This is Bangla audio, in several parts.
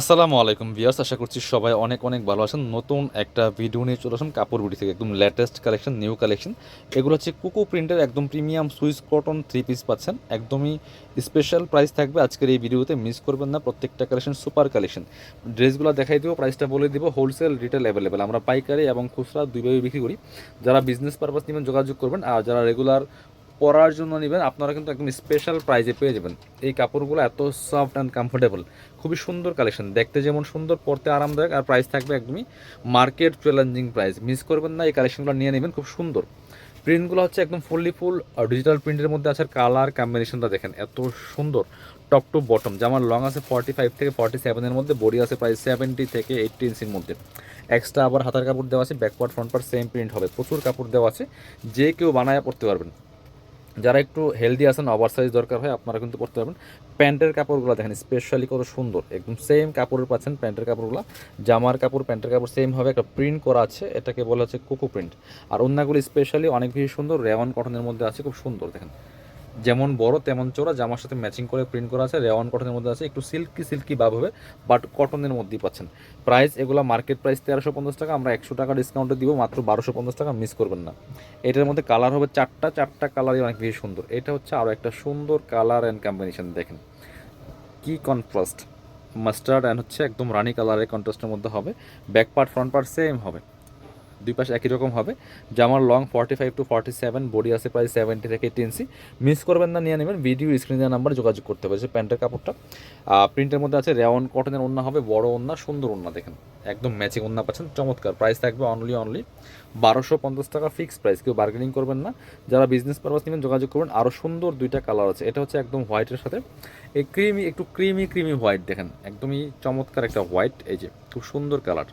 আসসালামু আলাইকুম ভিউয়ার্স, আশা করছি সবাই অনেক অনেক ভালো আছেন। নতুন একটা ভিডিও নিয়ে চলে আসুন কাপড় বিডি থেকে। একদম লেটেস্ট কালেকশন নিউ কালেকশন এগুলো হচ্ছে কুকু প্রিন্টের একদম premium Swiss cotton three piece পাচ্ছেন। একদমই স্পেশাল প্রাইস থাকবে। আজকের এই ভিডিওতে মিস করবেন না, প্রত্যেকটা কালেকশন সুপার কালেকশন ড্রেসগুলো দেখাই দিব প্রাইসটা বলে দিব হোলসেল রিটেল অ্যাভেলেবেল আমরা পাইকারি এবং খুচরা দুইভাবে বিক্রি করি। যারা বিজনেস পারপাস নেবেন, যোগাযোগ করবেন। আর যারা রেগুলার পরার জন্য নেবেন, আপনারা কিন্তু একদম স্পেশাল প্রাইজে পেয়ে যাবেন। এই কাপড়গুলো এত সফট অ্যান্ড কমফোর্টেবল খুবই সুন্দর কালেকশন দেখতে যেমন সুন্দর, পরতে আরামদায়ক আর প্রাইস থাকবে একদমই মার্কেট চ্যালেঞ্জিং প্রাইস মিস করবেন না, এই কালেকশনগুলো নিয়ে নেবেন, খুব সুন্দর। প্রিন্টগুলো হচ্ছে একদম ফুললি ফুল ডিজিটাল প্রিন্টের মধ্যে আছে কালার কম্বিনেশনটা দেখেন, এত সুন্দর। টপ টু বটম যেমন লং আছে ফর্টি ফাইভ থেকে ফর্টি সেভেনের মধ্যে বডি আছে প্রায় সেভেন্টি থেকে এইটটি ইঞ্চির মধ্যে। এক্সট্রা আবার হাতার কাপড় দেওয়া আছে back part front part same print হবে। প্রচুর কাপড় দেওয়া আছে, যে কেউ বানায় পড়তে পারবেন। যারা একটু হেলদি আছেন ওভার সাইজ দরকার হয়, আপনারা কিন্তু পড়তে পারবেন। প্যান্টের কাপড়গুলো দেখেন স্পেশালি কত সুন্দর। একদম সেম কাপড়ের পাচ্ছেন প্যান্টের কাপড়গুলো। জামার কাপড়, প্যান্টের কাপড় সেম হবে, একটা প্রিন্ট করা আছে, এটাকে বলা হচ্ছে কোকো প্রিন্ট আর অন্যগুলো স্পেশালি অনেক বেশি সুন্দর, রেওয়ান কটনের মধ্যে আছে, খুব সুন্দর, দেখেন। যেমন বড়, তেমন চোরা জামার সাথে ম্যাচিং করে প্রিন্ট করা আছে রেওয়ান কটনের মধ্যে আছে। একটু সিল্কি সিল্কি ভাব হবে বাট কটনের মধ্যেই পাচ্ছেন। প্রাইস এগুলো মার্কেট প্রাইস তেরোশো পঞ্চাশ টাকা, আমরা একশো টাকা ডিসকাউন্টে দিব, মাত্র বারোশো পঞ্চাশ টাকা মিস করবেন না। এটার মধ্যে কালার হবে চারটা চারটা কালারই অনেক বেশি সুন্দর। এটা হচ্ছে আরও একটা সুন্দর কালার অ্যান্ড কম্বিনেশন দেখেন। কি কন্ট্রাস্ট মাস্টার্ড অ্যান্ড হচ্ছে একদম রানি কালারের কন্ট্রাস্টের মধ্যে হবে। Back part front part same হবে। দুই পাশে একই রকম হবে। জামার long forty five to forty seven body আছে প্রায় সেভেন্টি থেকে এইটি ইঞ্চি মিস করবেন না, নিয়ে নেবেন। ভিডিও স্ক্রিনের নাম্বার যোগাযোগ করতে হবে। প্যান্টের কাপড়টা প্রিন্টের মধ্যে আছে রেওয়ান কটনের ওন্না হবে, বড় ওন্না সুন্দর ওন্না দেখেন। একদম ম্যাচিং ওন্না পাচ্ছেন, চমৎকার। প্রাইস থাকবে অনলি অনলি বারোশো পঞ্চাশ টাকা ফিক্সড প্রাইস কেউ বার্গেনিং করবেন না। যারা বিজনেস পারপাস নেবেন, যোগাযোগ করবেন। আরও সুন্দর দুইটা কালার আছে। এটা হচ্ছে একদম হোয়াইটের সাথে। এই ক্রিমি একটু ক্রিমি ক্রিমি হোয়াইট দেখেন। একদমই চমৎকার একটা হোয়াইট এই যে, খুব সুন্দর কালার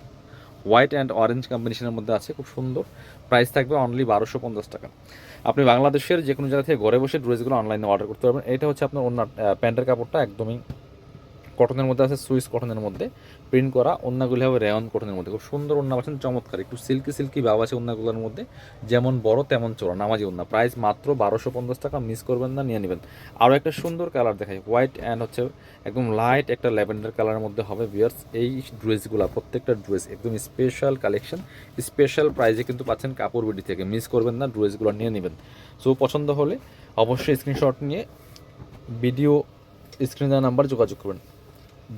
হোয়াইট অ্যান্ড অরেঞ্জ কম্বিনেশনের মধ্যে আছে, খুব সুন্দর। প্রাইস থাকবে অনলি বারোশো পঞ্চাশ টাকা। আপনি বাংলাদেশের যে কোনো জায়গা থেকে ঘরে বসে ড্রেসগুলো অনলাইনে অর্ডার করতে পারবেন। এটা হচ্ছে আপনার অন্য প্যান্টের কাপড়টা একদমই কটনের মধ্যে আছে, সুইস কটনের মধ্যে। প্রিন্ট করা অন্যগুলি হবে রেয়ন কটনের মধ্যে। খুব সুন্দর অন্য পাচ্ছেন, চমৎকার। একটু সিল্কি সিল্কি ভাব আছে অন্যগুলোর মধ্যে। যেমন বড়, তেমন চোরা নামাজি অন্য প্রাইস মাত্র বারোশো পঞ্চাশ টাকা, মিস করবেন না, নিয়ে নেবেন। আরও একটা সুন্দর কালার দেখায় হোয়াইট অ্যান্ড হচ্ছে একদম লাইট একটা ল্যাভেন্ডার কালারের মধ্যে হবে বিয়ার্স এই ড্রেসগুলো, প্রত্যেকটা ড্রেস একদম স্পেশাল কালেকশন। স্পেশাল প্রাইজে কিন্তু পাচ্ছেন কাপড় বিডি থেকে। মিস করবেন না, ড্রেসগুলো নিয়ে নেবেন। সো, পছন্দ হলে অবশ্যই স্ক্রিনশট নিয়ে ভিডিও স্ক্রিনের নাম্বার যোগাযোগ করবেন।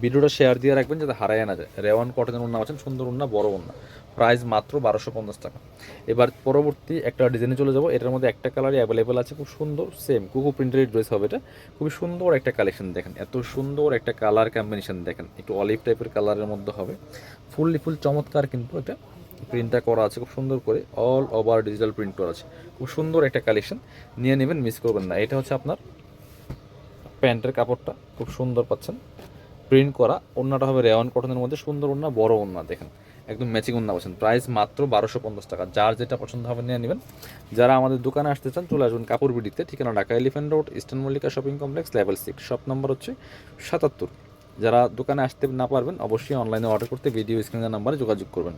ভিডিওটা শেয়ার দিয়ে রাখবেন যাতে হারায় না যায়। রেওয়ান কটনের উন্না আছেন সুন্দর উন্না বড় উন্না প্রাইস মাত্র বারোশো পঞ্চাশ টাকা। এবার পরবর্তী একটা ডিজাইনে চলে যাব। এটার মধ্যে একটা কালারই অ্যাভেলেবেল আছে, খুব সুন্দর সেম কুকু প্রিন্টের ড্রেস হবে এটা। খুবই সুন্দর একটা কালেকশন দেখেন। এত সুন্দর একটা কালার কম্বিনেশন দেখেন। একটু অলিভ টাইপের কালারের মধ্যে হবে। ফুললি ফুল চমৎকার কিন্তু এটা প্রিন্টটা করা আছে, খুব সুন্দর করে। অল ওভার ডিজিটাল প্রিন্ট করা আছে। খুব সুন্দর একটা কালেকশন নিয়ে নেবেন মিস করবেন না। এটা হচ্ছে আপনার প্যান্টের কাপড়টা। খুব সুন্দর পাচ্ছেন। প্রিন্ট করা ওন্নাটা হবে রেওয়ান কটনের মধ্যে, সুন্দর ওন্না বড় ওন্না দেখেন। একদম ম্যাচিং ওন্না পাচ্ছেন। প্রাইস মাত্র বারোশো পঞ্চাশ টাকা। যার যেটা পছন্দ হবে নিয়ে নেবেন। যারা আমাদের দোকানে আসতে চান, চলে আসবেন কাপড় বিডিতে ঠিকানা Dhaka elephant road eastern Mallika shopping complex level six shop number হচ্ছে সাতাত্তর। যারা দোকানে আসতে না পারবেন, অবশ্যই অনলাইনে অর্ডার করতে ভিডিও স্ক্রিনের নাম্বারে যোগাযোগ করবেন।